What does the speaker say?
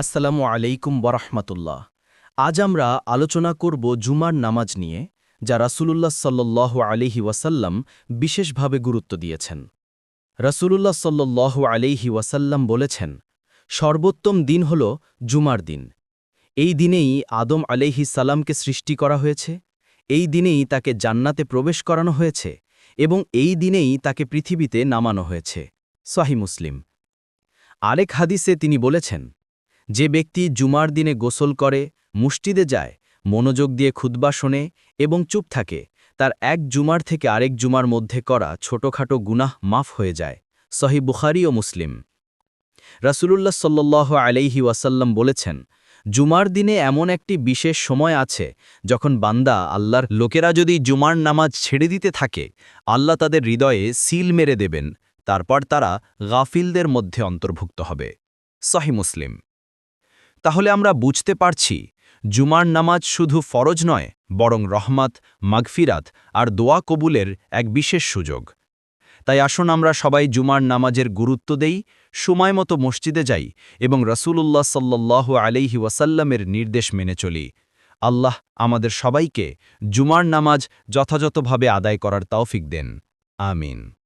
আসসালামু আলাইকুম বরহমতুল্লাহ আজ আমরা আলোচনা করব জুমার নামাজ নিয়ে, যা রাসূলুল্লাহ সাল্লাহ আলিহি ওয়াসাল্লাম বিশেষভাবে গুরুত্ব দিয়েছেন। রাসূলুল্লাহ সাল্লাহ আলিহি ওয়াসাল্লাম বলেছেন, সর্বোত্তম দিন হল জুমার দিন। এই দিনেই আদম আলাইহি সালামকে সৃষ্টি করা হয়েছে, এই দিনেই তাকে জান্নাতে প্রবেশ করানো হয়েছে এবং এই দিনেই তাকে পৃথিবীতে নামানো হয়েছে। সহি মুসলিম। আরেক হাদিসে তিনি বলেছেন যে ব্যক্তি জুমার দিনে গোসল করে মুষ্টিদে যায়, মনোযোগ দিয়ে খুদ্া শোনে এবং চুপ থাকে, তার এক জুমার থেকে আরেক জুমার মধ্যে করা ছোটখাটো গুনাহ মাফ হয়ে যায়, সহি বুখারি ও মুসলিম। রাসূলুল্লাহ সাল্লাহ আলাইহি ওয়াসাল্লাম বলেছেন, জুমার দিনে এমন একটি বিশেষ সময় আছে যখন বান্দা আল্লাহর লোকেরা যদি জুমার নামাজ ছেড়ে দিতে থাকে, আল্লাহ তাদের হৃদয়ে সিল মেরে দেবেন, তারপর তারা গাফিলদের মধ্যে অন্তর্ভুক্ত হবে। সহি মুসলিম। তাহলে আমরা বুঝতে পারছি, জুমার নামাজ শুধু ফরজ নয়, বরং রহমাত, মাগফিরাত আর দোয়া কবুলের এক বিশেষ সুযোগ। তাই আসুন আমরা সবাই জুমার নামাজের গুরুত্ব দেই, সময় মতো মসজিদে যাই এবং রসুলুল্লাহ সাল্লাহ আলাইহি ওয়াসাল্লামের নির্দেশ মেনে চলি। আল্লাহ আমাদের সবাইকে জুমার নামাজ যথাযথভাবে আদায় করার তৌফিক দেন। আমিন।